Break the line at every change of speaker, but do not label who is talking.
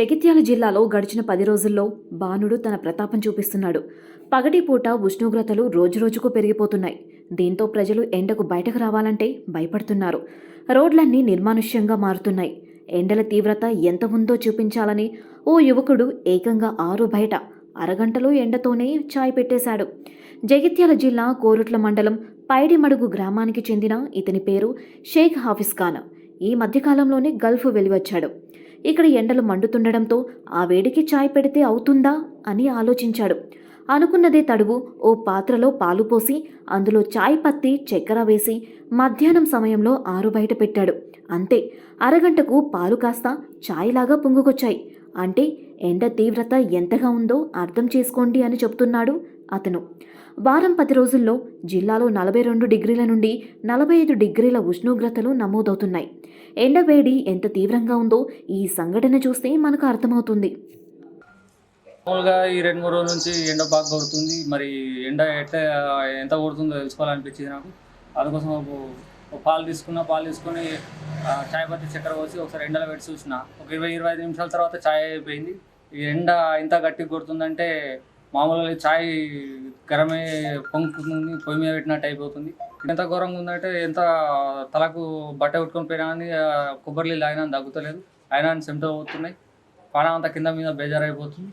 జగిత్యాల జిల్లాలో గడిచిన పది రోజుల్లో బాణుడు తన ప్రతాపం చూపిస్తున్నాడు. పగటిపూట ఉష్ణోగ్రతలు రోజురోజుకు పెరిగిపోతున్నాయి. దీంతో ప్రజలు ఎండకు బయటకు రావాలంటే భయపడుతున్నారు. రోడ్లన్నీ నిర్మానుష్యంగా మారుతున్నాయి. ఎండల తీవ్రత ఎంత ఉందో చూపించాలని ఓ యువకుడు ఏకంగా ఆరు బయట అరగంటలో ఎండతోనే చాయ్ పెట్టేశాడు. జగిత్యాల జిల్లా కోరుట్ల మండలం పైడిమడుగు గ్రామానికి చెందిన ఇతని పేరు షేక్ హాఫిజ్ ఖాన్. ఈ మధ్యకాలంలోనే గల్ఫ్ వెలివచ్చాడు. ఇక్కడ ఎండలు మండుతుండడంతో ఆ వేడికి చాయ్ పెడితే అవుతుందా అని ఆలోచించాడు. అనుకున్నదే తడువు ఓ పాత్రలో పాలు పోసి అందులో చాయ్ పత్తి చక్కెర వేసి మధ్యాహ్నం సమయంలో ఆరు బయట పెట్టాడు. అంతే అరగంటకు పాలు కాస్త చాయ్లాగా పొంగుకొచ్చాయి. అంటే ఎండ తీవ్రత ఎంతగా ఉందో అర్థం చేసుకోండి అని చెప్తున్నాడు అతను. వారం పది రోజుల్లో జిల్లాలో నలభై రెండు డిగ్రీల నుండి నలభై ఐదు డిగ్రీల ఉష్ణోగ్రతలు నమోదవుతున్నాయి. ఎండవేడి ఎంత తీవ్రంగా ఉందో ఈ సంఘటన చూస్తే మనకు అర్థమవుతుంది.
మామూలుగా ఈ రెండు మూడు రోజుల నుంచి ఎండ బాగా కొడుతుంది. మరి ఎండ ఎట్లా ఎంత కొడుతుందో తెలుసుకోవాలనిపించింది నాకు. అందుకోసం పాలు తీసుకున్నా పాలు తీసుకొని చాయ్ పత్తి చక్కెర పోసి ఒకసారి ఎండలో పెట్టి చూసిన. ఒక ఇరవై ఇరవై ఐదు నిమిషాల తర్వాత చాయ్ అయిపోయింది. ఈ ఎండ ఇంత గట్టిగా కొడుతుందంటే మామూలుగా చాయ్ గరమే పొంగుతుంది పొయ్యి మీద పెట్టినట్టు అయిపోతుంది. ఎంత ఘోరంగా ఉందంటే ఎంత తలకు బట్ట కొట్టుకొని పోయినా కానీ ఆ, కొబ్బరి నీళ్ళు అయినా తగ్గుతలేదు. అయినా చెమట పోతున్నాయి. ప్రాణం అంతా కింద మీద బేజారైపోతుంది.